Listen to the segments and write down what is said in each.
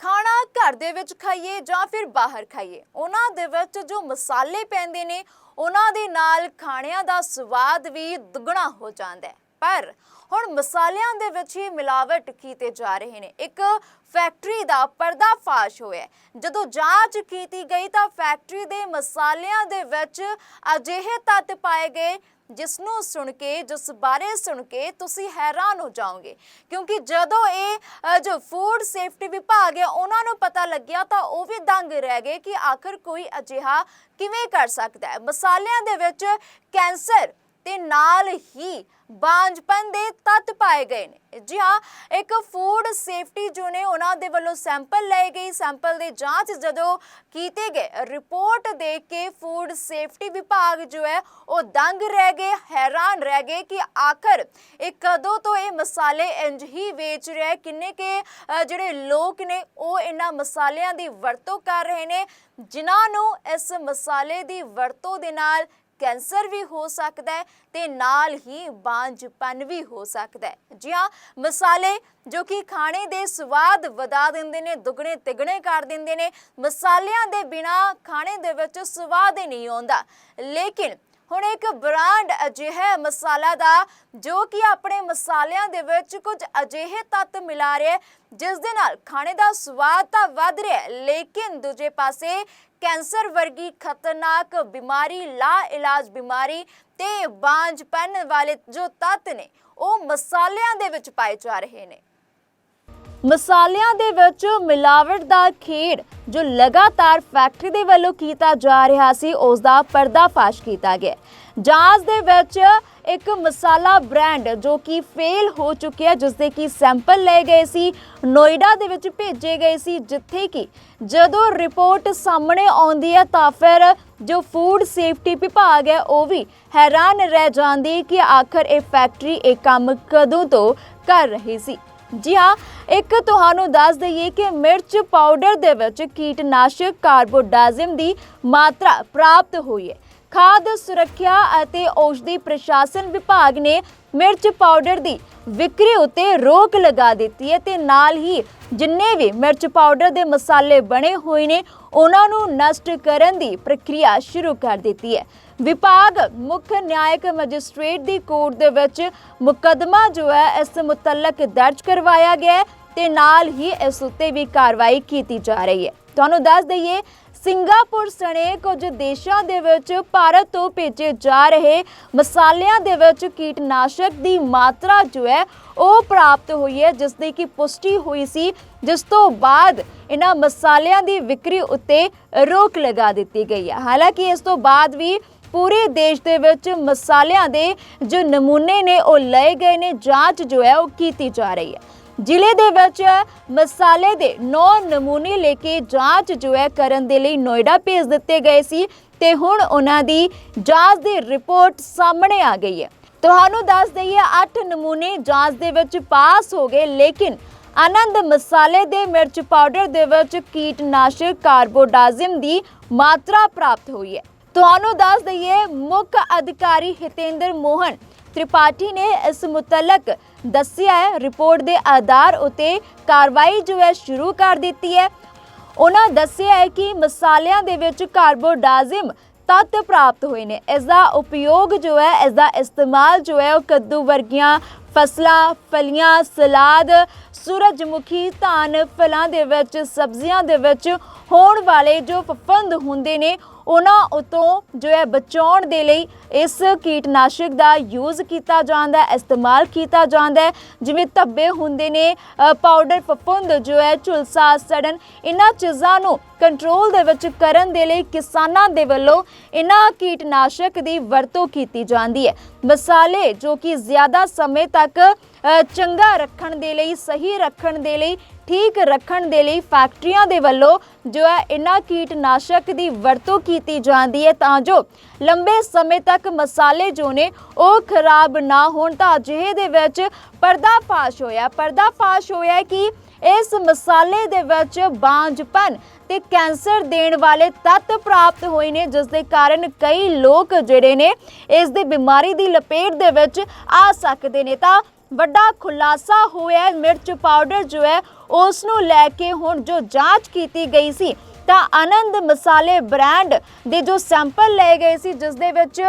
ਖਾਣਾ ਘਰ ਦੇ ਵਿੱਚ ਖਾਈਏ ਜਾਂ ਫਿਰ ਬਾਹਰ ਖਾਈਏ, ਉਹਨਾਂ ਦੇ ਵਿੱਚ ਜੋ ਮਸਾਲੇ ਪੈਂਦੇ ਨੇ, ਉਹਨਾਂ ਦੇ ਨਾਲ ਖਾਣਿਆਂ ਦਾ ਸਵਾਦ ਵੀ ਦੁੱਗਣਾ ਹੋ ਜਾਂਦਾ ਹੈ। ਪਰ ਹੁਣ ਮਸਾਲਿਆਂ ਦੇ ਵਿੱਚ ਹੀ ਮਿਲਾਵਟ ਕੀਤੇ ਜਾ ਰਹੇ ਨੇ। ਇੱਕ ਫੈਕਟਰੀ ਦਾ ਪਰਦਾਫਾਸ਼ ਹੋਇਆ ਜਦੋਂ ਜਾਂਚ ਕੀਤੀ ਗਈ ਤਾਂ ਫੈਕਟਰੀ ਦੇ ਮਸਾਲਿਆਂ ਦੇ ਵਿੱਚ ਅਜਿਹੇ ਤੱਤ ਪਾਏ ਗਏ ਜਿਸ ਨੂੰ ਸੁਣ ਕੇ ਜਿਸ ਬਾਰੇ ਸੁਣ ਕੇ ਤੁਸੀਂ ਹੈਰਾਨ ਹੋ ਜਾਓਗੇ। ਕਿਉਂਕਿ ਜਦੋਂ ਇਹ ਅ, ਜੋ ਫੂਡ ਸੇਫਟੀ ਵਿਭਾਗ ਹੈ ਉਹਨਾਂ ਨੂੰ ਪਤਾ ਲੱਗਿਆ ਤਾਂ ਉਹ ਵੀ ਦੰਗ ਰਹਿ ਗਏ ਕਿ ਆਖਰ ਕੋਈ ਅਜਿਹਾ ਕਿਵੇਂ ਕਰ ਸਕਦਾ ਹੈ। ਮਸਾਲਿਆਂ ਦੇ ਵਿੱਚ ਕੈਂਸਰ ਤੇ ਨਾਲ ਹੀ ਬਾਂਝਪਨ ਦੇ ਤੱਤ ਪਾਏ ਗਏ ਨੇ। ਜੀ ਹਾਂ, ਇੱਕ ਫੂਡ ਸੇਫਟੀ ਜੋ ਨੇ, ਉਹਨਾਂ ਦੇ ਵੱਲੋਂ ਸੈਂਪਲ ਲਏ ਗਏ। ਸੈਂਪਲ ਦੇ ਜਾਂਚ ਜਦੋਂ ਕੀਤੇ ਗਏ ਰਿਪੋਰਟ ਦੇਖ ਕੇ ਫੂਡ ਸੇਫਟੀ ਵਿਭਾਗ ਜੋ ਹੈ, ਉਹ ਦੰਗ ਰਹਿ ਗਏ, ਹੈਰਾਨ ਰਹਿ ਗਏ ਕਿ ਆਖਰ ਇਹ ਕਦੋਂ ਤੋਂ ਇਹ ਮਸਾਲੇ ਇੰਜ ਹੀ ਵੇਚ ਰਿਹਾ ਕਿੰਨੇ ਕੇ ਜਿਹੜੇ ਲੋਕ ਨੇ, ਉਹ ਇਹਨਾਂ ਮਸਾਲਿਆਂ ਦੀ ਵਰਤੋਂ ਕਰ ਰਹੇ ਨੇ। ਜਿਨ੍ਹਾਂ ਨੂੰ ਇਸ ਮਸਾਲੇ ਦੀ ਵਰਤੋਂ ਦੇ ਨਾਲ ਕੈਂਸਰ ਵੀ ਹੋ ਸਕਦਾ ਹੈ ਤੇ ਨਾਲ ਹੀ ਬਾਂਝਪਨ ਵੀ ਹੋ ਸਕਦਾ ਹੈ। ਜੀ ਹਾਂ, ਮਸਾਲੇ ਜੋ ਕਿ ਖਾਣੇ ਦੇ ਸਵਾਦ ਵਧਾ ਦਿੰਦੇ ਨੇ, ਦੁੱਗਣੇ ਤਿਗਣੇ ਕਰ ਦਿੰਦੇ ਨੇ, ਮਸਾਲਿਆਂ ਦੇ ਬਿਨਾ ਖਾਣੇ ਦੇ ਵਿੱਚ ਸਵਾਦ ਹੀ ਨਹੀਂ ਆਉਂਦਾ। ਲੇਕਿਨ ਹੁਣ ਇੱਕ ਬ੍ਰਾਂਡ ਅਜਿਹਾ ਮਸਾਲਾ ਦਾ, ਜੋ ਕਿ ਆਪਣੇ ਮਸਾਲਿਆਂ ਦੇ ਵਿੱਚ ਕੁਝ ਅਜਿਹੇ ਤੱਤ ਮਿਲਾ ਰਿਹਾ ਜਿਸ ਦੇ ਨਾਲ ਖਾਣੇ ਦਾ ਸਵਾਦ ਤਾਂ ਵੱਧ ਰਿਹਾ ਲੇਕਿਨ ਦੂਜੇ ਪਾਸੇ ਕੈਂਸਰ ਵਰਗੀ ਖਤਰਨਾਕ ਬਿਮਾਰੀ ਲਾ ਇਲਾਜ ਬਿਮਾਰੀ ਤੇ ਬਾਂਝਪਨ ਵਾਲੇ ਜੋ ਤੱਤ ਨੇ, ਉਹ ਮਸਾਲਿਆਂ ਦੇ ਵਿੱਚ ਪਾਏ ਜਾ ਰਹੇ ਨੇ। ਮਸਾਲਿਆਂ ਦੇ ਵਿੱਚ ਮਿਲਾਵਟ ਦਾ ਖੇਡ ਜੋ ਲਗਾਤਾਰ ਫੈਕਟਰੀ ਦੇ ਵੱਲੋਂ ਕੀਤਾ ਜਾ ਰਿਹਾ ਸੀ ਉਸ ਦਾ ਪਰਦਾਫਾਸ਼ ਕੀਤਾ ਗਿਆ ਜਾਂਚ ਦੇ ਵਿੱਚ ਇੱਕ ਮਸਾਲਾ ਬ੍ਰਾਂਡ ਜੋ ਕਿ ਫੇਲ ਹੋ ਚੁੱਕਿਆ ਜਿਸ ਦੇ ਕਿ ਸੈਂਪਲ ਲਏ ਗਏ ਸੀ, ਨੋਇਡਾ ਦੇ ਵਿੱਚ ਭੇਜੇ ਗਏ ਸੀ, ਜਿੱਥੇ ਕਿ ਜਦੋਂ ਰਿਪੋਰਟ ਸਾਹਮਣੇ ਆਉਂਦੀ ਹੈ, ਤਾਂ ਫਿਰ ਜੋ ਫੂਡ ਸੇਫਟੀ ਵਿਭਾਗ ਹੈ, ਉਹ ਵੀ ਹੈਰਾਨ ਰਹਿ ਜਾਂਦੀ ਕਿ ਆਖਰ ਇਹ ਫੈਕਟਰੀ ਇਹ ਕੰਮ ਕਦੋਂ ਤੋਂ ਕਰ ਰਹੀ ਸੀ। ਜੀ ਹਾਂ, ਇੱਕ ਤੁਹਾਨੂੰ ਦੱਸ ਦਈਏ ਕਿ ਮਿਰਚ ਪਾਊਡਰ ਦੇ ਵਿੱਚ ਕੀਟਨਾਸ਼ਕ ਕਾਰਬੋਡਾਜ਼ਮ ਦੀ ਮਾਤਰਾ ਪ੍ਰਾਪਤ ਹੋਈ ਹੈ। ਖਾਦ, ਸੁਰੱਖਿਆ ਅਤੇ ਔਸ਼ਧੀ ਪ੍ਰਸ਼ਾਸਨ ਵਿਭਾਗ ਨੇ ਮਿਰਚ ਪਾਊਡਰ ਦੀ ਵਿਕਰੀ ਉਤੇ ਰੋਕ ਲਗਾ ਦਿੱਤੀ ਹੈ ਤੇ ਨਾਲ ਹੀ ਜਿੰਨੇ ਵੀ ਮਿਰਚ ਪਾਊਡਰ ਦੇ ਮਸਾਲੇ ਬਣੇ ਹੋਏ ਨੇ, ਉਹਨਾਂ ਨੂੰ ਨਸ਼ਟ ਕਰਨ ਦੀ ਪ੍ਰਕਿਰਿਆ ਸ਼ੁਰੂ ਕਰ ਦਿੱਤੀ ਹੈ। ਵਿਭਾਗ ਮੁੱਖ ਨਿਆਇਕ ਮੈਜਿਸਟ੍ਰੇਟ ਦੀ ਕੋਰਟ ਦੇ ਵਿੱਚ ਮੁਕੱਦਮਾ ਜੋ ਹੈ, ਇਸ ਮੁਤਲਕ ਦਰਜ ਕਰਵਾਇਆ ਗਿਆ ਹੈ ਤੇ ਨਾਲ ਹੀ ਇਸ ਉੱਤੇ ਵੀ ਕਾਰਵਾਈ ਕੀਤੀ ਜਾ ਰਹੀ ਹੈ। ਤੁਹਾਨੂੰ ਦੱਸ ਦਈਏ ਸਿੰਗਾਪੁਰ ਸਣੇ ਕੁਝ ਦੇਸ਼ਾਂ ਦੇ ਵਿੱਚ ਭਾਰਤ ਤੋਂ ਭੇਜੇ ਜਾ ਰਹੇ ਮਸਾਲਿਆਂ ਦੇ ਵਿੱਚ ਕੀਟਨਾਸ਼ਕ ਦੀ ਮਾਤਰਾ ਜੋ ਹੈ, ਉਹ ਪ੍ਰਾਪਤ ਹੋਈ ਹੈ ਜਿਸ ਦੀ ਕਿ ਪੁਸ਼ਟੀ ਹੋਈ ਸੀ, ਜਿਸ ਤੋਂ ਬਾਅਦ ਇਹਨਾਂ ਮਸਾਲਿਆਂ ਦੀ ਵਿਕਰੀ ਉੱਤੇ ਰੋਕ ਲਗਾ ਦਿੱਤੀ ਗਈ ਹੈ। ਹਾਲਾਂਕਿ ਇਸ ਤੋਂ ਬਾਅਦ ਵੀ ਪੂਰੇ ਦੇਸ਼ ਦੇ ਵਿੱਚ ਮਸਾਲਿਆਂ ਦੇ ਜੋ ਨਮੂਨੇ ਨੇ, ਉਹ ਲਏ ਗਏ ਨੇ, ਜਾਂਚ ਜੋ ਹੈ, ਉਹ ਕੀਤੀ ਜਾ ਰਹੀ ਹੈ। ਜ਼ਿਲ੍ਹੇ ਦੇ ਵਿੱਚ ਮਸਾਲੇ ਦੇ 9 ਨਮੂਨੇ ਲੈ ਕੇ ਜਾਂਚ ਜੋ ਹੈ ਕਰਨ ਦੇ ਲਈ ਨੋਇਡਾ ਭੇਜ ਦਿੱਤੇ ਗਏ ਸੀ ਤੇ ਹੁਣ ਉਹਨਾਂ ਦੀ ਜਾਂਚ ਦੀ ਰਿਪੋਰਟ ਸਾਹਮਣੇ ਆ ਗਈ ਹੈ। ਤੁਹਾਨੂੰ ਦੱਸ ਦਈਏ 8 ਨਮੂਨੇ ਜਾਂਚ ਦੇ ਵਿੱਚ ਪਾਸ ਹੋ ਗਏ, ਲੇਕਿਨ ਆਨੰਦ ਮਸਾਲੇ ਦੇ ਮਿਰਚ ਪਾਊਡਰ ਦੇ ਵਿੱਚ ਕੀਟਨਾਸ਼ਕ ਕਾਰਬੋਡਾਜ਼ਮ ਦੀ ਮਾਤਰਾ ਪ੍ਰਾਪਤ ਹੋਈ ਹੈ। ਤੁਹਾਨੂੰ ਦੱਸ ਦਈਏ, ਮੁੱਖ ਅਧਿਕਾਰੀ ਹਿਤੇਂਦਰ ਮੋਹਨ ਤ੍ਰਿਪਾਠੀ ਨੇ ਇਸ ਮੁਤਲਕ ਦੱਸਿਆ ਹੈ ਰਿਪੋਰਟ ਦੇ ਆਧਾਰ ਉਤੇ ਕਾਰਵਾਈ ਜੋ ਹੈ ਸ਼ੁਰੂ ਕਰ ਦਿੱਤੀ ਹੈ ਉਹਨਾਂ ਦੱਸਿਆ ਹੈ ਕਿ ਮਸਾਲਿਆਂ ਦੇ ਵਿੱਚ ਕਾਰਬੋਡਾਜ਼ਮ ਤੱਤ ਪ੍ਰਾਪਤ ਹੋਏ ਨੇ ਇਸ ਦਾ ਉਪਯੋਗ ਜੋ ਹੈ ਇਸ ਦਾ ਇਸਤੇਮਾਲ ਜੋ ਹੈ ਉਹ ਕੱਦੂ ਵਰਗੀਆਂ ਫਸਲਾਂ, ਫਲੀਆਂ, ਸਲਾਦ, ਸੂਰਜਮੁਖੀ, ਧਾਨ ਫਲਾਂ ਦੇ ਵਿੱਚ, ਸਬਜ਼ੀਆਂ ਦੇ ਵਿੱਚ ਹੋਣ ਵਾਲੇ ਜੋ ਫਫੰਦ ਹੁੰਦੇ ਨੇ, ਉਹਨਾਂ ਉਤੋਂ ਜੋ ਹੈ ਬਚਾਉਣ ਦੇ ਲਈ ਇਸ ਕੀਟਨਾਸ਼ਕ ਦਾ ਯੂਜ਼ ਕੀਤਾ ਜਾਂਦਾ ਹੈ, ਇਸਤੇਮਾਲ ਕੀਤਾ ਜਾਂਦਾ ਹੈ। ਜਿਵੇਂ ਧੱਬੇ ਹੁੰਦੇ ਨੇ ਪਾਊਡਰ ਫਫੁੰਦ ਜੋ ਹੈ, ਝੁਲਸਾ, ਸੜਨ, ਇਹਨਾਂ ਚੀਜ਼ਾਂ ਨੂੰ ਕੰਟਰੋਲ ਦੇ ਵਿੱਚ ਕਰਨ ਦੇ ਲਈ ਕਿਸਾਨਾਂ ਦੇ ਵੱਲੋਂ ਇਹਨਾਂ ਕੀਟਨਾਸ਼ਕ ਦੀ ਵਰਤੋਂ ਕੀਤੀ ਜਾਂਦੀ ਹੈ। ਮਸਾਲੇ ਜੋ ਕਿ ਜ਼ਿਆਦਾ ਸਮੇਂ ਤੱਕ ਚੰਗਾ ਰੱਖਣ ਦੇ ਲਈ, ਸਹੀ ਰੱਖਣ ਦੇ ਲਈ, ਠੀਕ ਰੱਖਣ ਦੇ ਲਈ ਫੈਕਟਰੀਆਂ ਦੇ ਵੱਲੋਂ ਜੋ ਹੈ, ਇਹਨਾਂ ਕੀਟਨਾਸ਼ਕ ਦੀ ਵਰਤੋਂ ਕੀਤੀ ਜਾਂਦੀ ਹੈ। ਤਾਂ ਜੋ ਲੰਬੇ ਸਮੇਂ ਤੱਕ ਮਸਾਲੇ ਜੋ ਨੇ, ਉਹ ਖਰਾਬ ਨਾ ਹੋਣ। ਤਾਂ ਅਜਿਹੇ ਦੇ ਵਿੱਚ ਪਰਦਾਫਾਸ਼ ਹੋਇਆ। ਪਰਦਾਫਾਸ਼ ਹੋਇਆ ਕਿ ਇਸ ਮਸਾਲੇ ਦੇ ਵਿੱਚ ਬਾਂਝਪਨ ਤੇ ਕੈਂਸਰ ਦੇਣ ਵਾਲੇ ਤੱਤ ਪ੍ਰਾਪਤ ਹੋਏ ਨੇ, ਜਿਸ ਦੇ ਕਾਰਨ ਕਈ ਲੋਕ ਜਿਹੜੇ ਨੇ, ਇਸ ਦੀ ਬਿਮਾਰੀ ਦੀ ਲਪੇਟ ਦੇ ਵਿੱਚ ਆ ਸਕਦੇ ਨੇ। ਤਾਂ ਵੱਡਾ ਖੁਲਾਸਾ ਹੋਇਆ ਹੈ, ਮਿਰਚ ਪਾਊਡਰ ਜੋ ਹੈ ਉਸ ਨੂੰ ਲੈ ਕੇ ਹੁਣ ਜੋ ਜਾਂਚ ਕੀਤੀ ਗਈ ਸੀ, ਤਾਂ ਆਨੰਦ ਮਸਾਲੇ ਬ੍ਰਾਂਡ ਦੇ ਜੋ ਸੈਂਪਲ ਲਏ ਗਏ ਸੀ ਜਿਸ ਦੇ ਵਿੱਚ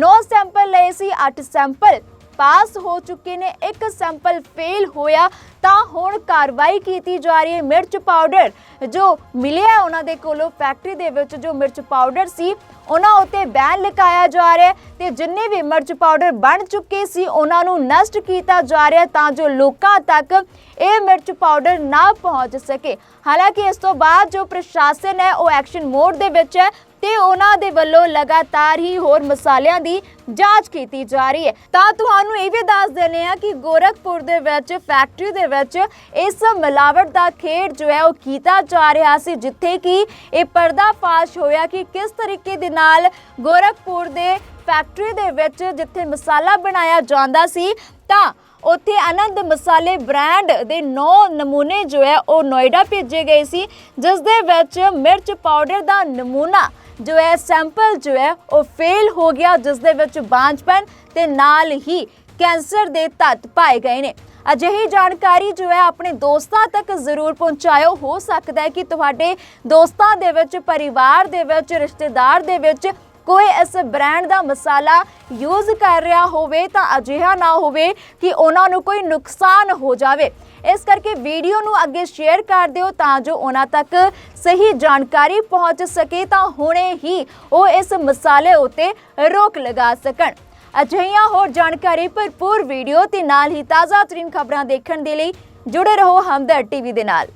9 ਸੈਂਪਲ ਲਏ ਸੀ 8 ਸੈਂਪਲ ਪਾਸ ਹੋ ਚੁੱਕੇ ਨੇ, ਇੱਕ ਸੈਂਪਲ ਫੇਲ ਹੋਇਆ, ਤਾਂ ਹੁਣ ਕਾਰਵਾਈ ਕੀਤੀ ਜਾ ਰਹੀ ਹੈ ਮਿਰਚ ਪਾਊਡਰ ਜੋ ਮਿਲਿਆ ਉਹਨਾਂ ਦੇ ਕੋਲੋਂ ਫੈਕਟਰੀ ਦੇ ਵਿੱਚ ਜੋ ਮਿਰਚ ਪਾਊਡਰ ਸੀ, ਉਹਨਾਂ ਉੱਤੇ ਬੈਨ ਲਗਾਇਆ ਜਾ ਰਿਹਾ ਤੇ ਜਿੰਨੇ ਵੀ ਮਿਰਚ ਪਾਊਡਰ ਬਣ ਚੁੱਕੇ ਸੀ, ਉਹਨਾਂ ਨੂੰ ਨਸ਼ਟ ਕੀਤਾ ਜਾ ਰਿਹਾ ਤਾਂ ਜੋ ਲੋਕਾਂ ਤੱਕ ਇਹ ਮਿਰਚ ਪਾਊਡਰ ਨਾ ਪਹੁੰਚ ਸਕੇ। ਹਾਲਾਂਕਿ ਇਸ ਤੋਂ ਬਾਅਦ ਜੋ ਪ੍ਰਸ਼ਾਸਨ ਹੈ, ਉਹ ਐਕਸ਼ਨ ਮੋਡ ਦੇ ਵਿੱਚ ਹੈ। ਤੇ ਉਹਨਾਂ ਦੇ ਵੱਲੋਂ ਲਗਾਤਾਰ ਹੀ ਹੋਰ ਮਸਾਲਿਆਂ ਦੀ ਜਾਂਚ ਕੀਤੀ ਜਾ ਰਹੀ ਹੈ। ਤਾਂ ਤੁਹਾਨੂੰ ਇਹ ਵੀ ਦੱਸ ਦਿੰਦੇ ਆ ਕਿ ਗੋਰਖਪੁਰ ਦੇ ਵਿੱਚ, ਫੈਕਟਰੀ ਦੇ ਵਿੱਚ ਇਸ ਮਿਲਾਵਟ ਦਾ ਖੇਡ ਜੋ ਹੈ ਉਹ ਕੀਤਾ ਜਾ ਰਿਹਾ ਸੀ, ਜਿੱਥੇ ਕਿ ਇਹ ਪਰਦਾਫਾਸ਼ ਹੋਇਆ ਕਿ ਕਿਸ ਤਰੀਕੇ ਦੇ ਨਾਲ ਗੋਰਖਪੁਰ ਦੇ ਫੈਕਟਰੀ ਦੇ ਵਿੱਚ ਜਿੱਥੇ ਮਸਾਲਾ ਬਣਾਇਆ ਜਾਂਦਾ ਸੀ, ਤਾਂ ਉੱਥੇ ਆਨੰਦ ਮਸਾਲੇ ਬ੍ਰਾਂਡ ਦੇ 9 ਨਮੂਨੇ ਜੋ ਹੈ ਉਹ ਨੋਇਡਾ ਭੇਜੇ ਗਏ ਸੀ, ਜਿਸ ਦੇ ਵਿੱਚ ਮਿਰਚ ਪਾਊਡਰ ਦਾ ਨਮੂਨਾ ਜੋ ਹੈ ਸੈਂਪਲ ਜੋ ਹੈ, ਉਹ ਫੇਲ ਹੋ ਗਿਆ, ਜਿਸ ਦੇ ਵਿੱਚ ਬਾਂਝਪਨ ਤੇ ਨਾਲ ਹੀ ਕੈਂਸਰ ਦੇ ਤੱਤ ਪਾਏ ਗਏ ਨੇ। ਅਜਿਹੀ ਜਾਣਕਾਰੀ ਜੋ ਹੈ, ਆਪਣੇ ਦੋਸਤਾਂ ਤੱਕ ਜ਼ਰੂਰ ਪਹੁੰਚਾਇਓ। ਹੋ ਸਕਦਾ ਹੈ ਕਿ ਤੁਹਾਡੇ ਦੋਸਤਾਂ ਦੇ ਵਿੱਚ, ਪਰਿਵਾਰ ਦੇ ਵਿੱਚ, ਰਿਸ਼ਤੇਦਾਰ ਦੇ ਵਿੱਚ ਕੋਈ ਇਸ ਬ੍ਰਾਂਡ ਦਾ ਮਸਾਲਾ ਯੂਜ਼ ਕਰ ਰਿਹਾ ਹੋਵੇ ਤਾਂ ਅਜਿਹਾ ਨਾ ਹੋਵੇ ਕਿ ਉਹਨਾਂ ਨੂੰ ਕੋਈ ਨੁਕਸਾਨ ਹੋ ਜਾਵੇ। ਇਸ ਕਰਕੇ ਵੀਡੀਓ ਨੂੰ ਅੱਗੇ ਸ਼ੇਅਰ ਕਰ ਦਿਓ ਤਾਂ ਜੋ ਉਹਨਾਂ ਤੱਕ ਸਹੀ ਜਾਣਕਾਰੀ ਪਹੁੰਚ ਸਕੇ ਤਾਂ ਹੁਣੇ ਹੀ ਉਹ ਇਸ ਮਸਾਲੇ ਉੱਤੇ ਰੋਕ ਲਗਾ ਸਕਣ। ਅਜਿਹੀਆਂ ਹੋਰ ਜਾਣਕਾਰੀ ਭਰਪੂਰ ਵੀਡੀਓ ਤੇ ਨਾਲ ਹੀ ਤਾਜ਼ਾ ਤਰੀਨ ਖਬਰਾਂ ਦੇਖਣ ਦੇ ਲਈ ਜੁੜੇ ਰਹੋ ਹਮਦਰ ਟੀਵੀ ਦੇ ਨਾਲ।